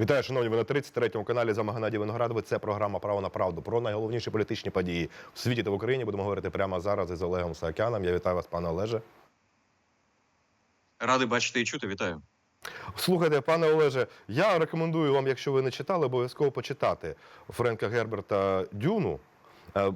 Вітаю, шановні, ви на 33-му каналі за Геннадій Виноградович. Це програма Право на правду. Про найголовніші політичні події в світі та в Україні будемо говорити прямо зараз із Олегом Саакяном. Я вітаю вас, пане Олеже. Радий бачити і чути. Вітаю. Слухайте, пане Олеже, я рекомендую вам, якщо ви не читали, обов'язково почитати Френка Герберта Дюну. Е,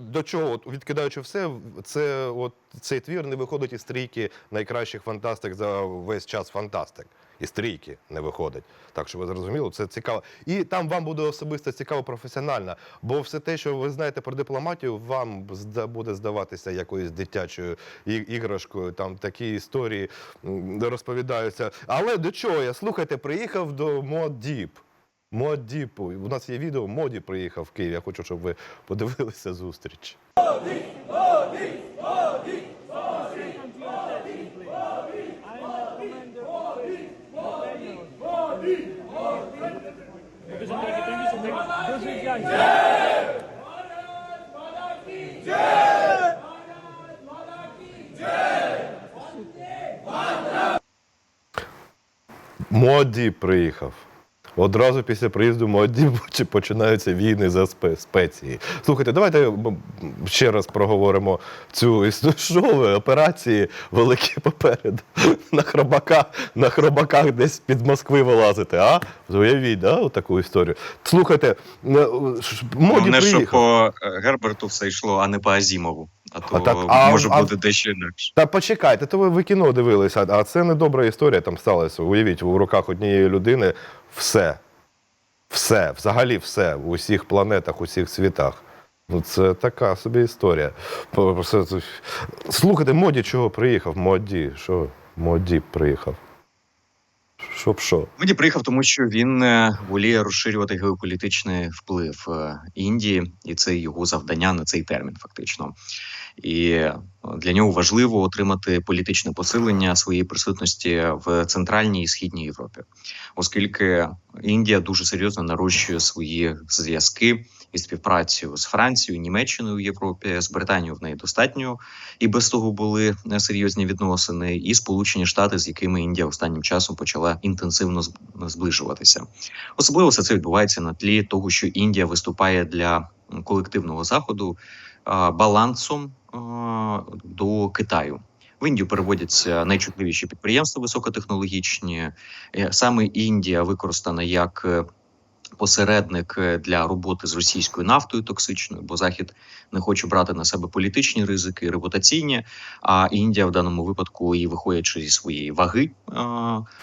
До чого, от, відкидаючи все, це от цей твір не виходить із трійки найкращих фантастик за весь час фантастик. Із трійки не виходить. Так що ви зрозуміли, це цікаво. І там вам буде особисто цікаво професіонально, бо все те, що ви знаєте про дипломатію, вам буде здаватися якоюсь дитячою іграшкою. Там такі історії розповідаються. Але до чого я? Слухайте, приїхав до Модіп. Модіпу. У нас є відео, Моді приїхав в Київ. Я хочу, щоб ви подивилися зустріч. Дуже дякую. Моді приїхав. Одразу після приїзду Моді починаються війни за спеції. Слухайте, давайте ще раз проговоримо цю історію. Що операції великі попереду. На хробаках, на хробаках десь під Москви вилазите, а? Уявіть, да, таку історію. Слухайте, е, Моді Головне, що приїхав. по е, Герберту все йшло, а не по Азімову. А то А так, а- може а- бути дещо інакше. Та почекайте, то ви, ви кіно дивилися, а це не добра історія там сталася. Уявіть, у руках однієї людини все. Все, взагалі все, в усіх планетах, у всіх світах. Ну, це така собі історія. Слухайте, Моді чого приїхав? Моді, що? Моді приїхав. Щоб що? Мені приїхав, тому що він е, воліє розширювати геополітичний вплив е, Індії, і це його завдання на цей термін, фактично. І е, для нього важливо отримати політичне посилення своєї присутності в центральній і східній Європі, оскільки Індія дуже серйозно нарощує свої зв'язки і співпрацю з Францією, Німеччиною в Європі, з Британією в неї достатньо і без того були серйозні відносини, і Сполучені Штати, з якими Індія останнім часом почала інтенсивно зближуватися. Особливо все це відбувається на тлі того, що Індія виступає для колективного заходу балансом до Китаю. В Індію переводяться найчутливіші підприємства високотехнологічні. Е, Саме Індія використана як е, посередник е, для роботи з російською нафтою токсичною, бо Захід не хоче брати на себе політичні ризики, репутаційні. А Індія в даному випадку, і виходячи зі своєї ваги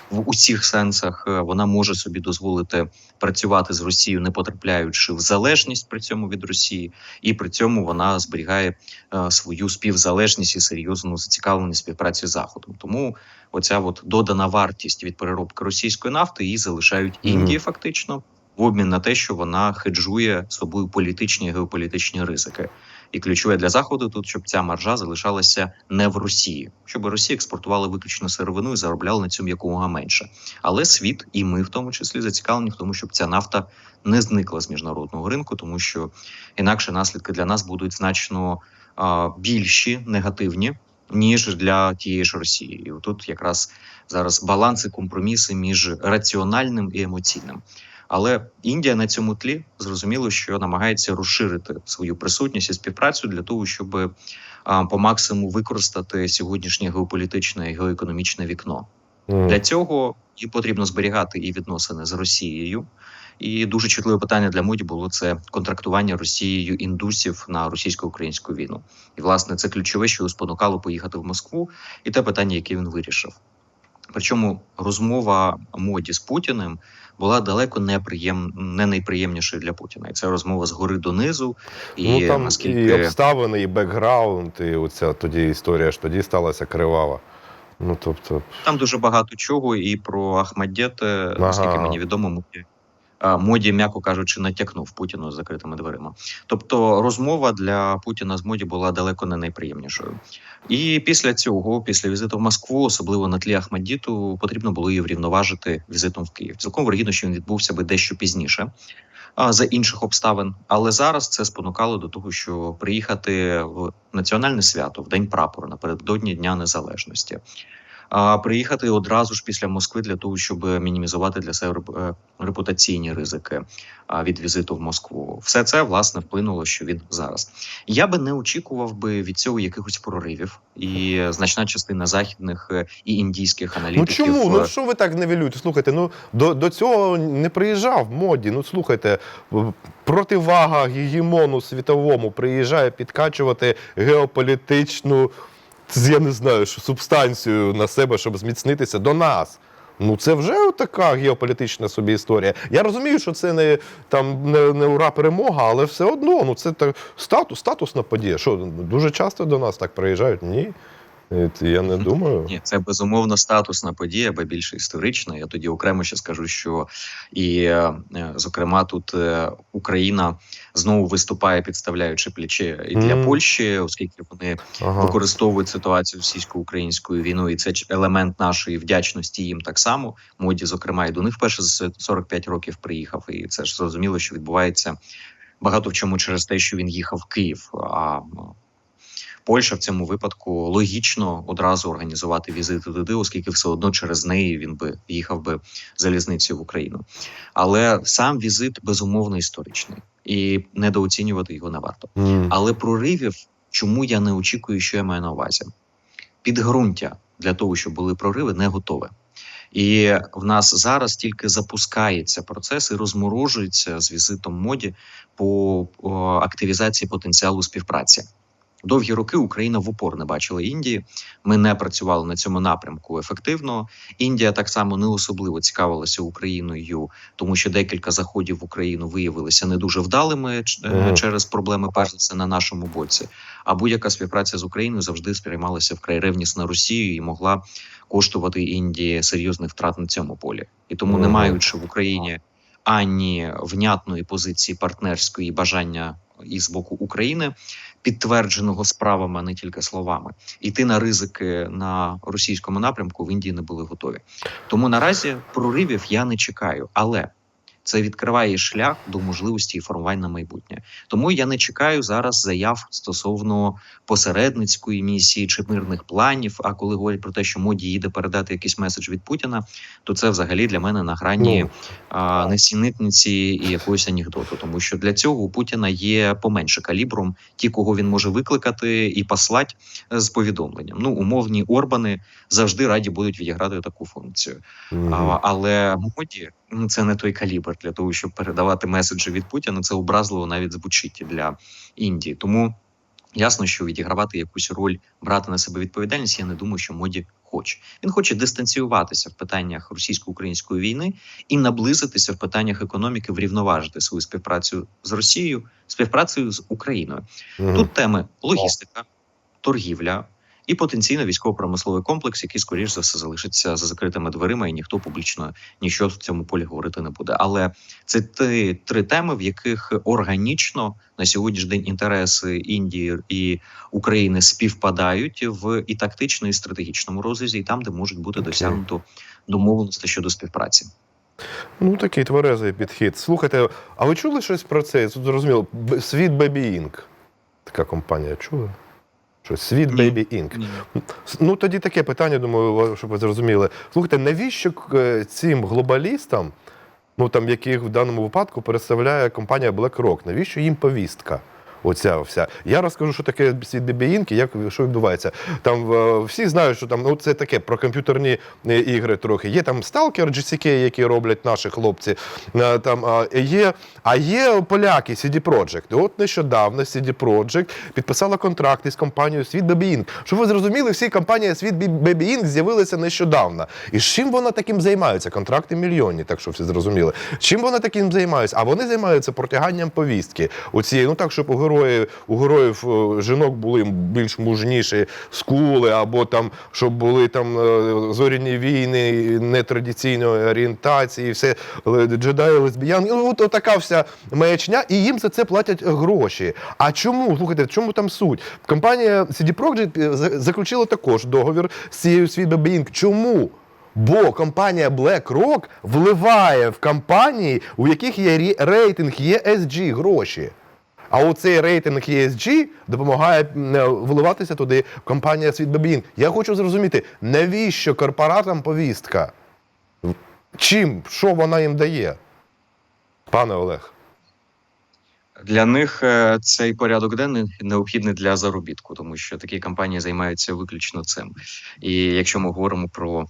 в усіх сенсах, е, вона може собі дозволити працювати з Росією, не потрапляючи в залежність при цьому від Росії, і при цьому вона зберігає е, свою співзалежність і серйозну зацікавленість співпраці з заходом. Тому оця от додана вартість від переробки російської нафти її залишають. Індії, фактично. В обмін на те, що вона хеджує собою політичні і геополітичні ризики, і ключове для заходу тут, щоб ця маржа залишалася не в Росії, щоб Росія експортувала виключно сировину і заробляла на цьому якомога менше. Але світ і ми, в тому числі, зацікавлені в тому, щоб ця нафта не зникла з міжнародного ринку, тому що інакше наслідки для нас будуть значно а, більші, негативні. Ніж для тієї ж Росії, і тут якраз зараз баланси, компроміси між раціональним і емоційним. Але Індія на цьому тлі зрозуміло, що намагається розширити свою присутність і співпрацю для того, щоб по максимуму використати сьогоднішнє геополітичне і геоекономічне вікно. Для цього і потрібно зберігати і відносини з Росією. І дуже чутливе питання для моді було це контрактування Росією індусів на російсько-українську війну. І власне це ключове, що його спонукало поїхати в Москву, і те питання, яке він вирішив. Причому розмова моді з Путіним була далеко неприєм... не найприємнішою для Путіна. І це розмова з гори донизу. І ну там наскільки і обставини, і бекграунд, і оця тоді історія ж тоді сталася кривава. Ну тобто, Там дуже багато чого, і про Ахмадєт, наскільки мені відомо, моді, а, моді, м'яко кажучи, натякнув Путіну з закритими дверима. Тобто розмова для Путіна з моді була далеко не найприємнішою. І після цього, після візиту в Москву, особливо на тлі Ахмадіту, потрібно було її врівноважити візитом в Київ. Цілком вирогідно, що він відбувся би дещо пізніше. За інших обставин, але зараз це спонукало до того, що приїхати в національне свято в день прапора напередодні Дня Незалежності, а приїхати одразу ж після Москви для того, щоб мінімізувати для себе е, репутаційні ризики від візиту в Москву. Все це власне вплинуло, що він зараз. Я би не очікував би від цього якихось проривів, і значна частина західних е, і індійських Ну чому? Ну е, що ви так невелюєте? Слухайте, ну до, до цього не приїжджав моді. Ну слухайте, противага гегемону світовому приїжджає підкачувати геополітичну, я не знаю, що субстанцію на себе, щоб зміцнитися до нас. Ну це вже така геополітична собі історія. Я розумію, що це не там не, не ура перемога, але все одно, ну це так статус, статусна подія. Що дуже часто до нас так приїжджають? Ні. Я не думаю. Ні, це безумовно статусна подія, бо більше історична. Я тоді окремо ще скажу, що і е, зокрема тут е, Україна знову виступає, підставляючи плече і для Мгм. Польщі, оскільки вони Ага. використовують ситуацію російсько-українською війною, і це елемент нашої вдячності їм так само. Моді, зокрема, і до них вперше за 45 років приїхав, і це ж зрозуміло, що відбувається багато в чому через те, що він їхав в Київ. А Польща в цьому випадку логічно одразу організувати візити туди, оскільки все одно через неї він би їхав би залізницею в Україну. Але сам візит безумовно історичний і недооцінювати його не варто. Mm. Але проривів, чому я не очікую, що я маю на увазі? Підґрунтя для того, щоб були прориви, не готове. І в нас зараз тільки запускається процес і розморожується з візитом моді по активізації потенціалу співпраці. Довгі роки Україна в упор не бачила Індії. Ми не працювали на цьому напрямку ефективно. Індія так само не особливо цікавилася Україною, тому що декілька заходів в Україну виявилися не дуже вдалими е, через проблеми, перш за все, на нашому боці. А будь-яка співпраця з Україною завжди сприймалася вкрай ревнісно Росією і могла коштувати Індії серйозних втрат на цьому полі. І тому, не маючи в Україні ані внятної позиції партнерської бажання і з боку України, підтвердженого справами, а не тільки словами, іти на ризики на російському напрямку в Індії не були готові. Тому наразі проривів я не чекаю, але це відкриває шлях до можливості і формувань на майбутнє. Тому я не чекаю зараз заяв стосовно посередницької місії чи мирних планів. А коли говорять про те, що моді їде передати якийсь меседж від Путіна, то це взагалі для мене на грані Ну, а, несінитниці і якогось анекдоту, тому що для цього у Путіна є поменше калібром ті, кого він може викликати і послати з повідомленням. Ну, умовні Орбани завжди раді будуть відіграти таку функцію. Мгм. А, але моді ну, це не той калібр для того, щоб передавати меседжі від Путіна. Це образливо навіть звучить для Індії. Тому ясно, що відігравати якусь роль, брати на себе відповідальність. Я не думаю, що моді хоче. Він хоче дистанціюватися в питаннях російсько-української війни і наблизитися в питаннях економіки, врівноважити свою співпрацю з Росією, співпрацею з Україною. Мгм. Тут теми логістика, торгівля і потенційно військово-промисловий комплекс, який, скоріш за все, залишиться за закритими дверима, і ніхто публічно нічого в цьому полі говорити не буде. Але це ті три теми, в яких органічно на сьогоднішній день інтереси Індії і України співпадають в і тактично, і стратегічному розрізі, і там, де можуть бути Окей. досягнуто домовленості щодо співпраці. Ну, такий тверезий підхід. Слухайте, а ви чули щось про це? Тут зрозуміло. Світ Baby Inc. Така компанія чули? Щось Світ. Baby Inc. Ну тоді таке питання, думаю, щоб ви зрозуміли. Слухайте, навіщо е, цим глобалістам, ну там яких в даному випадку представляє компанія BlackRock, навіщо їм повістка? Оця вся. Я розкажу, що таке світ бібіїнки, як що відбувається. Там е, всі знають, що там ну це таке про комп'ютерні е, ігри трохи. Є там Stalker, GCK, які роблять наші хлопці. Е, Там є, а є поляки CD Projekt. От нещодавно CD Projekt підписала контракт із компанією Світ Inc. Щоб ви зрозуміли, всі компанія Світ Inc. з'явилися нещодавно. І з чим вона таким займається? Контракти мільйонні, так що всі зрозуміли. Чим вона таким займається? А вони займаються протяганням повістки. Оці, ну так, щоб у героїв, у героїв е, жінок були більш мужніші скули, або там, щоб були там е, зоряні війни нетрадиційної орієнтації, все джедаї, лесбіян. Ну, от, така вся маячня, і їм за це платять гроші. А чому? Слухайте, чому там суть? Компанія CD Projekt е, заключила також договір з цією Baby Чому? Бо компанія BlackRock вливає в компанії, у яких є рейтинг ESG гроші. А оцей рейтинг ESG допомагає е, вливатися туди компанія Світ Бебін. Я хочу зрозуміти, навіщо корпоратам повістка? Чим? Що вона їм дає? Пане Олег. Для них е, цей порядок денний необхідний для заробітку, тому що такі компанії займаються виключно цим. І якщо ми говоримо про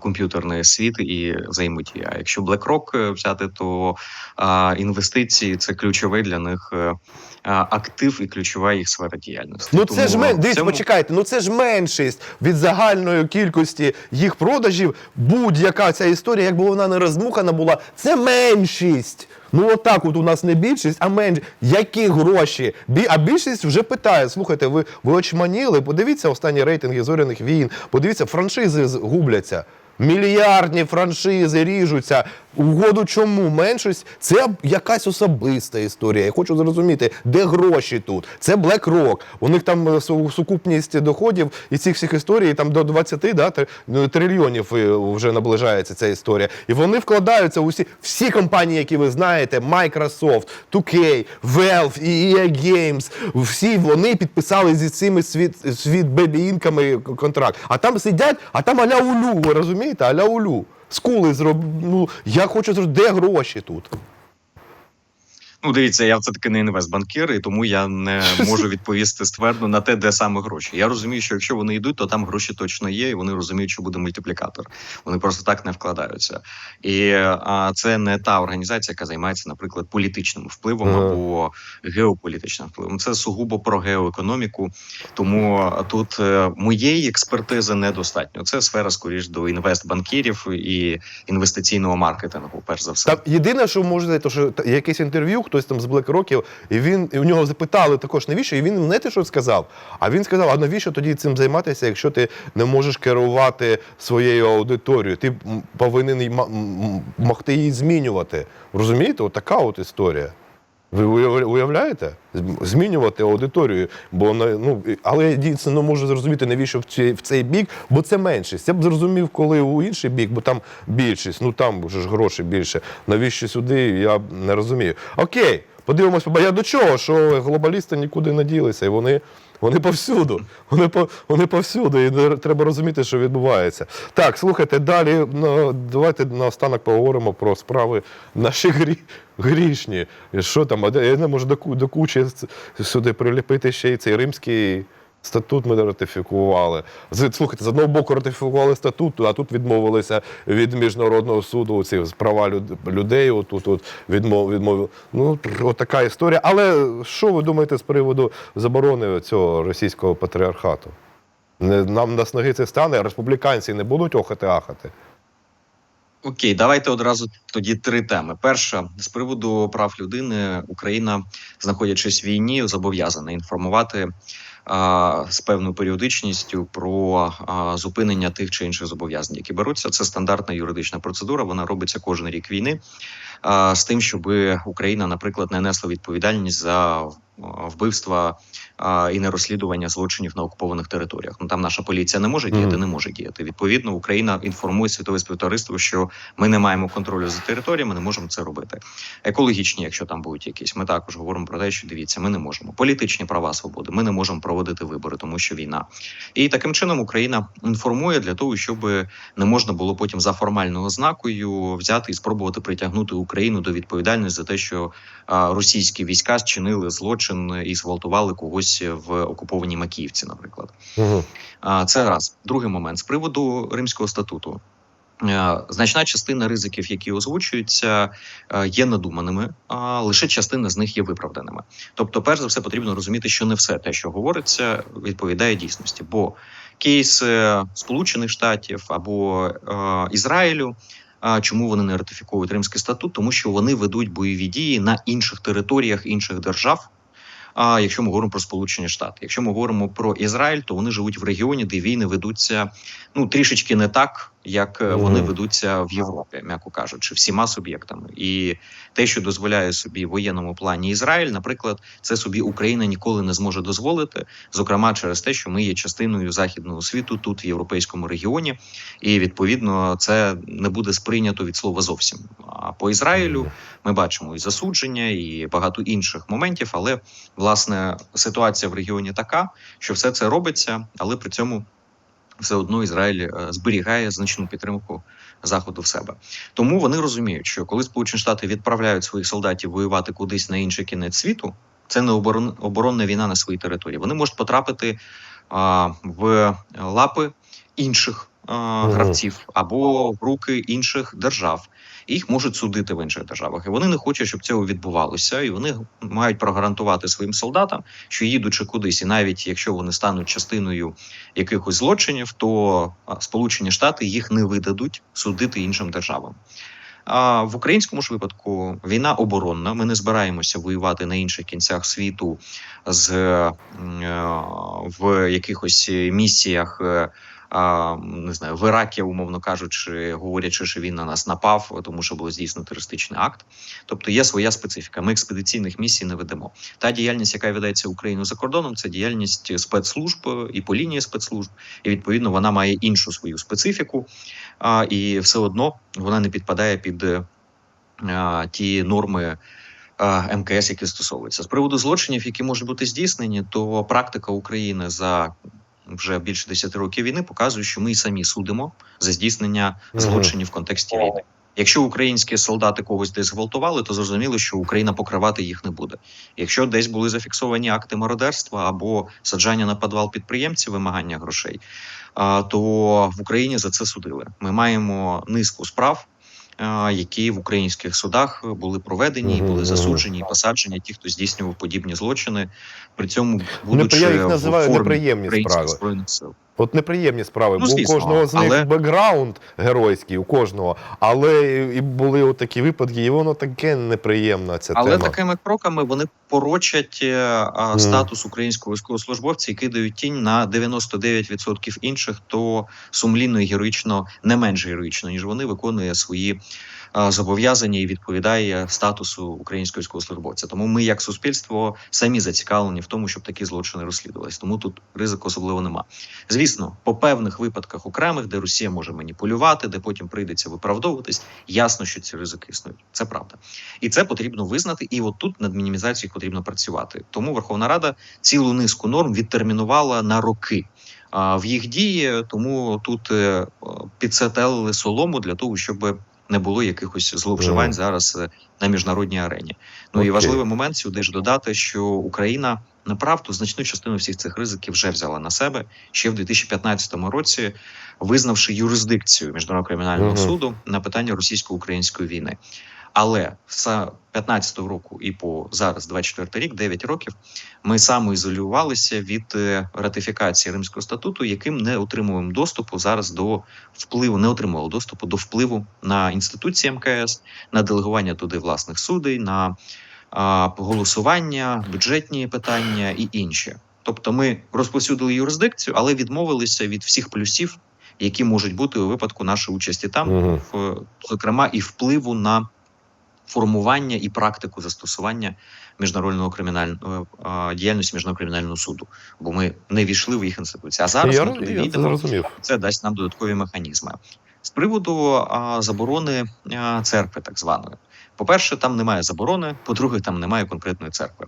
комп'ютерний світ і взаємодія, а якщо BlackRock е, взяти, то е, інвестиції це ключовий для них е, е, актив і ключова їх сфера діяльності. Ну це ж мен... дивіться, цьому- почекайте, ну це ж меншість від загальної кількості їх продажів. Будь-яка ця історія, якби вона не роздмухана була, це меншість. Ну отак, от у нас не більшість, а менш Які гроші? Бі... А більшість вже питає: слухайте, ви, ви очманіли? Подивіться останні рейтинги зоряних війн, подивіться, франшизи губляться. Мільярдні франшизи ріжуться. Угоду чому меншість? Це якась особиста історія. Я хочу зрозуміти, де гроші тут. Це BlackRock. У них там е, су- сукупність доходів і цих всіх історій там до 20 да, ну, трильйонів е, вже наближається ця історія. І вони вкладаються у всі, компанії, які ви знаєте: Microsoft, 2K, Valve, EA Games. Всі вони підписали зі цими світ, світ бебіінками контракт. А там сидять, а там аля улю, розумієте? Аля улю. Скули зроб... Ну, я хочу зробити, де гроші тут? Ну, дивіться, я все таки не інвестбанкір, і тому я не можу відповісти ствердно на те, де саме гроші. Я розумію, що якщо вони йдуть, то там гроші точно є, і вони розуміють, що буде мультиплікатор. Вони просто так не вкладаються. І а, це не та організація, яка займається, наприклад, політичним впливом або геополітичним впливом. Це сугубо про геоекономіку. Тому тут е, моєї експертизи недостатньо. Це сфера скоріш до інвестбанкірів і інвестиційного маркетингу, перш за все. Там єдине, що можете, то що якесь інтерв'ю, хтось там з Блекроків, і він і у нього запитали також, навіщо? І він знаєте, що сказав? А він сказав: а навіщо тоді цим займатися, якщо ти не можеш керувати своєю аудиторією? Ти повинен могти її змінювати. Розумієте? Отака от історія. Ви уяв- уявляєте? Змінювати аудиторію, бо ну але я дійсно не можу зрозуміти, навіщо в цей, в цей бік, бо це меншість. Я б зрозумів, коли у інший бік, бо там більшість, ну там ж гроші більше. Навіщо сюди? Я не розумію. Окей, подивимось, я до чого, що глобалісти нікуди не ділися, і вони. Вони повсюду, вони по вони повсюду, і треба розуміти, що відбувається. Так, слухайте, далі ну, давайте наостанок поговоримо про справи наші грі, грішні. Що там, я не можу до, до кучі сюди приліпити ще й цей римський статут ми не ратифікували. Слухайте, з одного боку ратифікували статут, а тут відмовилися від міжнародного суду ці права люд- людей. Отут от відмов, відмовили. Ну, от така історія. Але що ви думаєте з приводу заборони цього російського патріархату? Нам на сноги це стане, а республіканці не будуть охати-ахати. Окей, давайте одразу тоді три теми. Перша з приводу прав людини Україна, знаходячись в війні, зобов'язана інформувати з певною періодичністю про зупинення тих чи інших зобов'язань, які беруться. Це стандартна юридична процедура. Вона робиться кожен рік війни. З тим, щоб Україна, наприклад, не несла відповідальність за вбивства і нерозслідування злочинів на окупованих територіях. Ну там наша поліція не може діяти, не може діяти. Відповідно, Україна інформує світове співтовариство, що ми не маємо контролю за територіями, не можемо це робити. Екологічні, якщо там будуть якісь, ми також говоримо про те, що дивіться, ми не можемо. Політичні права свободи, ми не можемо проводити вибори, тому що війна. І таким чином Україна інформує для того, щоб не можна було потім за формальною ознакою взяти і спробувати притягнути Україну до відповідальності за те, що російські війська зчинили злочин і зґвалтували когось в окупованій Макіївці, наприклад. Угу. Це раз. Другий момент з приводу Римського статуту. Значна частина ризиків, які озвучуються, є надуманими, а лише частина з них є виправданими. Тобто, перш за все, потрібно розуміти, що не все те, що говориться, відповідає дійсності. Бо кейс Сполучених Штатів або е, Ізраїлю. А чому вони не ратифіковують Римський статут? Тому що вони ведуть бойові дії на інших територіях інших держав. А якщо ми говоримо про Сполучені Штати, якщо ми говоримо про Ізраїль, то вони живуть в регіоні, де війни ведуться ну трішечки не так, як е, вони ведуться в Європі, м'яко кажучи, всіма суб'єктами. І те, що дозволяє собі в воєнному плані Ізраїль, наприклад, це собі Україна ніколи не зможе дозволити, зокрема через те, що ми є частиною західного світу тут в європейському регіоні, і відповідно це не буде сприйнято від слова зовсім. А по Ізраїлю ми бачимо і засудження, і багато інших моментів. Але власне ситуація в регіоні така, що все це робиться, але при цьому все одно Ізраїль е, зберігає значну підтримку заходу в себе. Тому вони розуміють, що коли Сполучені Штати відправляють своїх солдатів воювати кудись на інший кінець світу, це не оборон, оборонна війна на своїй території. Вони можуть потрапити а, в лапи інших а, гравців або в руки інших держав. І їх можуть судити в інших державах. І вони не хочуть, щоб цього відбувалося, і вони мають прогарантувати своїм солдатам, що їдучи кудись, і навіть якщо вони стануть частиною якихось злочинів, то Сполучені Штати їх не видадуть судити іншим державам. А в українському ж випадку війна оборонна. Ми не збираємося воювати на інших кінцях світу з е, в якихось місіях. Е, не знаю, в Іракі, умовно кажучи, говорячи, що він на нас напав, тому що було здійснено терористичний акт. Тобто є своя специфіка. Ми експедиційних місій не ведемо. Та діяльність, яка ведеться Україною за кордоном, це діяльність спецслужб е, і по лінії спецслужб, і відповідно вона має іншу свою специфіку, і все одно вона не підпадає під е, ті норми. МКС, які стосовуються з приводу злочинів, які можуть бути здійснені, то практика України за вже більше 10 років війни показує, що ми й самі судимо за здійснення злочинів в контексті війни. Якщо українські солдати когось десь зґвалтували, то зрозуміло, що Україна покривати їх не буде. Якщо десь були зафіксовані акти мародерства або саджання на підвал підприємців, вимагання грошей, то в Україні за це судили. Ми маємо низку справ. Які в українських судах були проведені, і були засуджені, і посаджені ті, хто здійснював подібні злочини, при цьому будучи я їх в називаю формі неприємні справи. збройних сил. От неприємні справи, Ну, бо звісно, у кожного з них але- бекграунд геройський, у кожного. Але і були от такі випадки, і воно таке неприємна ця Але тема. такими кроками вони порочать е, а, статус українського військовослужбовця і кидають тінь на 99% інших, хто сумлінно і героїчно не менш героїчно, ніж вони виконує свої зобов'язання і відповідає статусу українського військовослужбовця. Тому ми, як суспільство, самі зацікавлені в тому, щоб такі злочини розслідувалися. Тому тут ризику особливо нема. Звісно, по певних випадках окремих, де Росія може маніпулювати, де потім прийдеться виправдовуватись, ясно, що ці ризики існують. Це правда. І це потрібно визнати. І от тут над мінімізацією потрібно працювати. Тому Верховна Рада цілу низку норм відтермінувала на роки. А в їх дії тому тут е, підсетелили солому для того, щоб не було якихось зловживань mm. зараз е, на міжнародній арені. Ну і важливий момент сюди ж додати, що Україна направду значну частину всіх цих ризиків вже взяла на себе ще в 2015 році, визнавши юрисдикцію міжнародного кримінального Мгм. суду на питання російсько-української війни. Але з 15-го року і по зараз, 24 рік, 9 років, ми самоізолювалися від е, ратифікації Римського статуту, яким не отримуємо доступу зараз до впливу, не отримували доступу до впливу на інституції МКС, на делегування туди власних судей, на а, голосування, бюджетні питання і інші. Тобто, ми розповсюдили юрисдикцію, але відмовилися від всіх плюсів, які можуть бути у випадку нашої участі там, Мгм. в, зокрема, і впливу на формування і практику застосування міжнародного кримінального е, діяльності міжнародного кримінального суду, бо ми не війшли в їх інституції. А зараз я, ми туди це війдемо. Це дасть нам додаткові механізми. З приводу а, заборони а, церкви, так званої, по-перше, там немає заборони. По-друге, там немає конкретної церкви.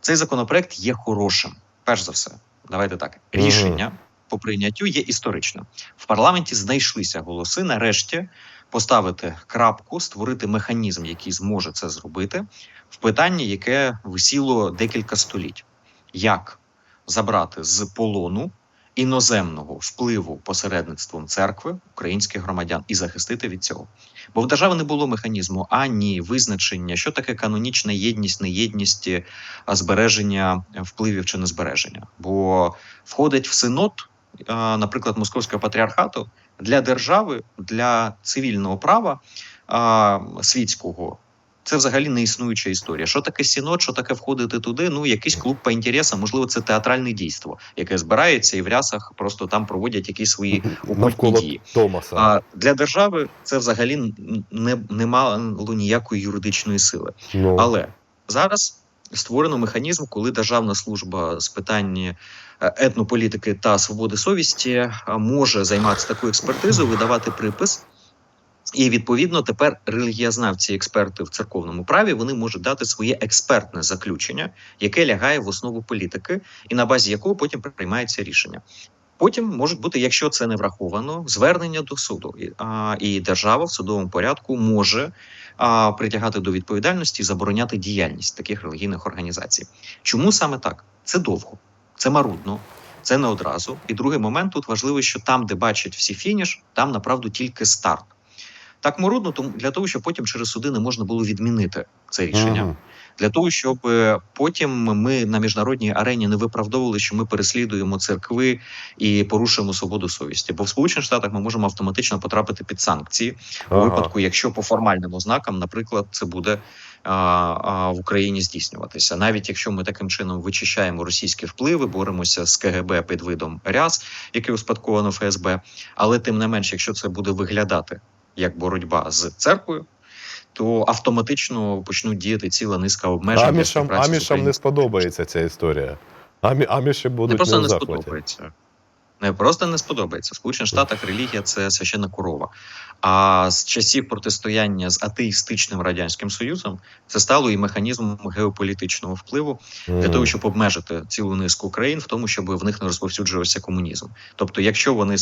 Цей законопроект є хорошим. Перш за все, давайте так. Рішення по прийняттю є історичним. В парламенті знайшлися голоси. Нарешті поставити крапку, створити механізм, який зможе це зробити, в питанні, яке висіло декілька століть. Як забрати з полону іноземного впливу посередництвом церкви українських громадян і захистити від цього. Бо в держави не було механізму ані визначення, що таке канонічна єдність, неєдність, е, збереження впливів чи незбереження. Бо входить в синод, е, наприклад, московського патріархату для держави, для цивільного права е, світського. Це взагалі не існуюча історія. Що таке сінод, що таке входити туди? Ну, якийсь клуб по інтересам, можливо, це театральне дійство, яке збирається і в рясах просто там проводять якісь свої навколо дії. Томаса. А для держави це взагалі не, не мало ніякої юридичної сили. ну, Але зараз створено механізм, коли Державна служба з питань е, етнополітики та свободи совісті е, може займатися такою експертизою, видавати припис. І відповідно тепер релігієзнавці, експерти в церковному праві, вони можуть дати своє експертне заключення, яке лягає в основу політики, і на базі якого потім приймається рішення. Потім можуть бути, якщо це не враховано, звернення до суду, а, і держава в судовому порядку може притягати до відповідальності і забороняти діяльність таких релігійних організацій. Чому саме так? Це довго, це марудно, це не одразу. І другий момент тут важливий, що там, де бачать всі фініш, там направду тільки старт. Так марудно, тому для того, щоб потім через суди не можна було відмінити це рішення мгм. Для того, щоб е, потім ми на міжнародній арені не виправдовували, що ми переслідуємо церкви і порушуємо свободу совісті. Бо в Сполучених Штатах ми можемо автоматично потрапити під санкції у випадку, якщо по формальним ознакам, наприклад, це буде в Україні здійснюватися, навіть якщо ми таким чином вичищаємо російські впливи, боремося з КГБ під видом РЯС, який успадковано ФСБ, але тим не менш, якщо це буде виглядати як боротьба з церквою. То автоматично почнуть діяти ціла низка обмежень. Амішам, амішам не сподобається ця історія. Амі, аміші не будуть просто не не сподобається. Просто не сподобається. В Сполучених Штатах релігія це священна корова. А з часів протистояння з атеїстичним радянським союзом це стало і механізмом геополітичного впливу для того, щоб обмежити цілу низку країн в тому, щоб в них не розповсюджувався комунізм. Тобто, якщо вони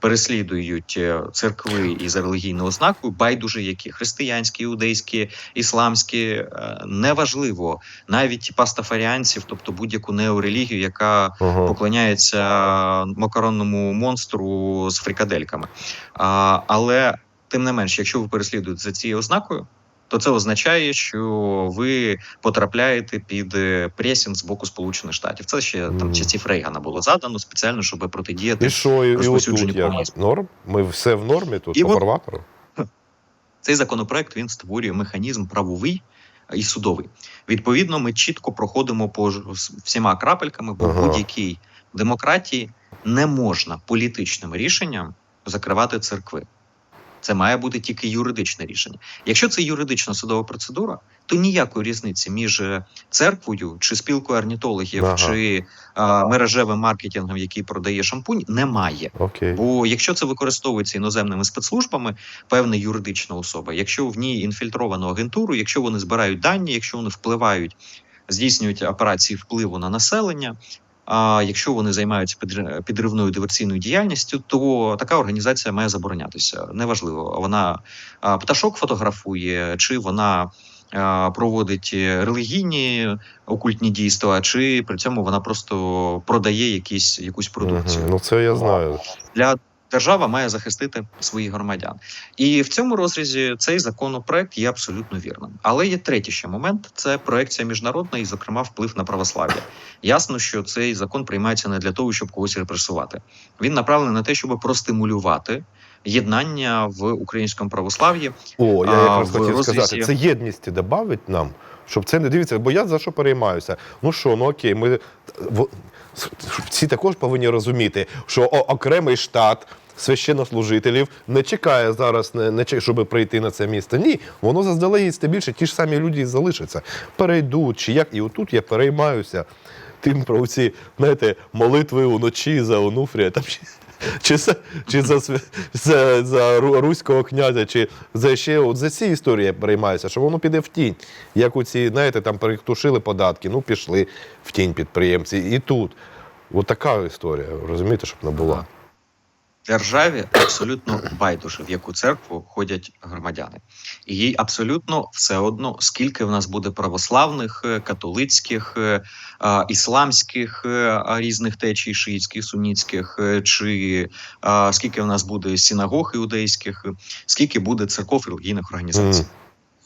переслідують е, церкви із релігійною ознакою, байдуже які християнські, іудейські, ісламські, е, неважливо, навіть пастафаріанців, тобто будь-яку неорелігію, яка поклоняється макаронному монстру з фрикадельками. А, але тим не менш, якщо ви переслідуєте за цією ознакою, то це означає, що ви потрапляєте під пресінг з боку Сполучених Штатів. Це ще там часів Рейгана було задано спеціально, щоб протидіяти І що, і, і розповсюдженню комунізму. Норм? Ми все в нормі тут, І по фарватеру? Цей законопроект він створює механізм правовий і судовий. Відповідно, ми чітко проходимо по всіма крапельками, бо Ага. будь-якій демократії не можна політичним рішенням закривати церкви. Це має бути тільки юридичне рішення. Якщо це юридична судова процедура, то ніякої різниці між е, церквою чи спілкою орнітологів, Ага. чи а, мережевим маркетингом, який продає шампунь, немає. Окей. Бо якщо це використовується іноземними спецслужбами, певна юридична особа, якщо в ній інфільтровано агентуру, якщо вони збирають дані, якщо вони впливають, здійснюють операції впливу на населення. А якщо вони займаються підр- підривною диверсійною діяльністю, то така організація має заборонятися. Неважливо, вона пташок фотографує, чи вона проводить релігійні окультні дійства, чи при цьому вона просто продає якісь якусь продукцію Ну це я знаю. для держава має захистити своїх громадян. І в цьому розрізі цей законопроект є абсолютно вірним. Але є третій ще момент: це проекція міжнародна і, зокрема, вплив на православ'я. Ясно, що цей закон приймається не для того, щоб когось репресувати. Він направлений на те, щоб простимулювати єднання в українському православ'ї. О, я якраз хотів розрізі- сказати, це єдності додавить нам, щоб це не дивіться, бо я за що переймаюся. Ну що, ну окей, ми всі також повинні розуміти, що окремий штат. Священнослужителів не чекає зараз, не, не чек- щоб прийти на це місце. Ні, воно заздалегідь стає більше, ті ж самі люди залишаться. Перейдуть, чи як. І отут я переймаюся тим про ці, знаєте, молитви уночі за Онуфрія. Там, чи, за, чи за, за, за руського князя, чи за ще от за ці історії я переймаюся, що воно піде в тінь. Як у ці, знаєте, там перетушили податки, ну пішли в тінь підприємці. І тут. От така історія, розумієте, щоб не була. Державі абсолютно байдуже, в яку церкву ходять громадяни, і їй абсолютно все одно, скільки в нас буде православних, е, католицьких, е, ісламських е, різних течій, шиїцьких, сунітських, е, чи скільки в нас буде синагог іудейських, скільки буде церков і релігійних організацій.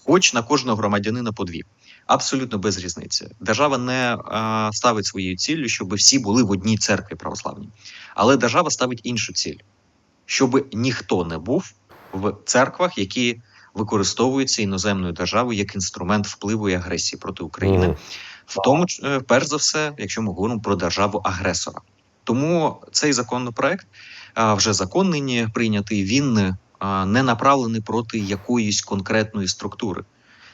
Хоч на кожного громадянина по дві. Абсолютно без різниці. Держава не а, ставить своєю ціллю, щоб всі були в одній церкві православній. Але держава ставить іншу ціль, щоб ніхто не був в церквах, які використовується іноземною державою як інструмент впливу і агресії проти України, в тому е, перш за все, якщо ми говоримо про державу агресора. Тому цей законопроект а, вже закон нині прийнятий. Він не направлений проти якоїсь конкретної структури.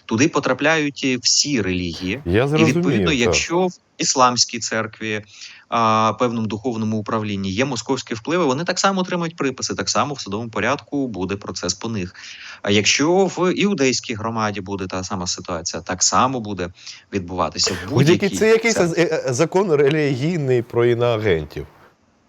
Туди потрапляють всі релігії, Я і відповідно, так. якщо в ісламській церкві, а, певному духовному управлінні є московські впливи, вони так само отримують приписи. Так само в судовому порядку буде процес по них. А якщо в іудейській громаді буде та сама ситуація, так само буде відбуватися в будь-якій це якийсь е, е, закон релігійний про іноагентів.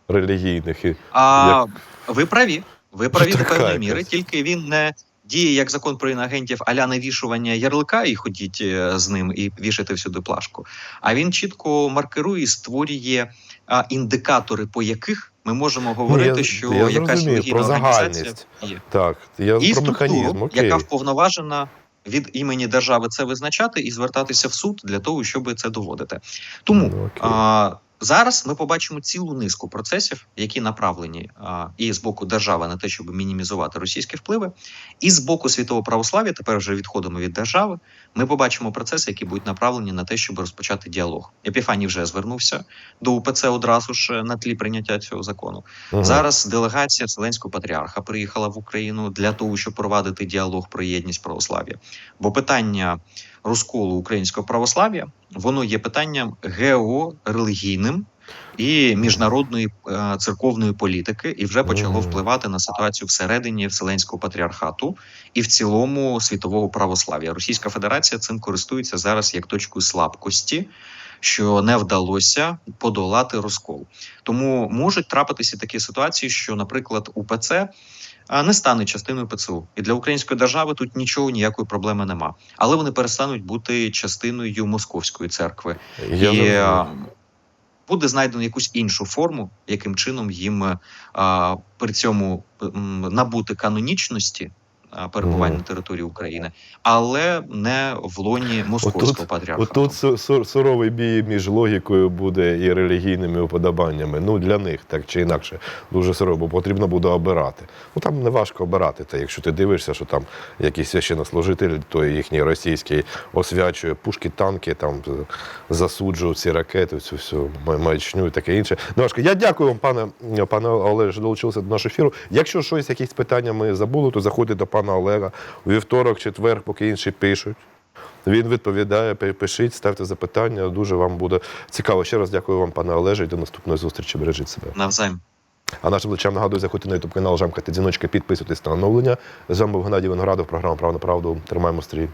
Релігійних. А ви праві. Ви праві до певної міри, тільки він не діє як закон про інагентів аля навішування ярлика і ходіть е, з ним і вішати всюди плашку. А він чітко маркирує і створює а, індикатори, по яких ми можемо говорити, я- що я якась про організація загальність. є. Так, я І про механізм. Окей. яка вповноважена від імені держави це визначати і звертатися в суд для того, щоб це доводити. Тому Ну, а, зараз ми побачимо цілу низку процесів, які направлені а, і з боку держави на те, щоб мінімізувати російські впливи, і з боку світового православ'я. Тепер вже відходимо від держави. Ми побачимо процеси, які будуть направлені на те, щоб розпочати діалог. Епіфаній вже звернувся до УПЦ одразу ж на тлі прийняття цього закону. Мгм. Зараз делегація Вселенського патріарха приїхала в Україну для того, щоб провадити діалог про єдність православ'я. Бо питання розколу українського православ'я воно є питанням георелігійним і міжнародної е, церковної політики, і вже почало впливати на ситуацію всередині Вселенського патріархату і в цілому світового православ'я. Російська Федерація цим користується зараз як точкою слабкості. Що не вдалося подолати розкол, тому можуть трапитися такі ситуації, що, наприклад, УПЦ не стане частиною ПЦУ, і для української держави тут нічого ніякої проблеми нема. Але вони перестануть бути частиною московської церкви, Я і зрозумів. буде знайдено якусь іншу форму, яким чином їм е, а, при цьому набути канонічності. А, Перебування Мгм. на території України, але не в лоні московського Отут- патріархату. Отут су- су- суровий бій між логікою буде і релігійними уподобаннями. Ну для них так чи інакше дуже сурово, бо потрібно буде обирати. Ну там не важко обирати. Та якщо ти дивишся, що там якийсь священнослужитель, той їхній російський освячує пушки, танки, там з- засуджує ці ракети, цю всю маячню і таке інше. Ну, важко. Я дякую вам, пане пане Олеже, долучилися до нашого ефіру. Якщо щось, якісь питання ми забули, то заходьте до пана Олега у вівторок, четвер, поки інші пишуть. Він відповідає, пи- пишіть, ставте запитання. Дуже вам буде цікаво. Ще раз дякую вам, пане Олеже, і до наступної зустрічі. Бережіть себе. Навзаєм. А нашим глядачам нагадую, заходьте на ютуб канал, Жамкати дзвіночки, підписуйтесь на оновлення. З вами був Геннадій Виноградов, програма Право на правду. Тримаємо стрій.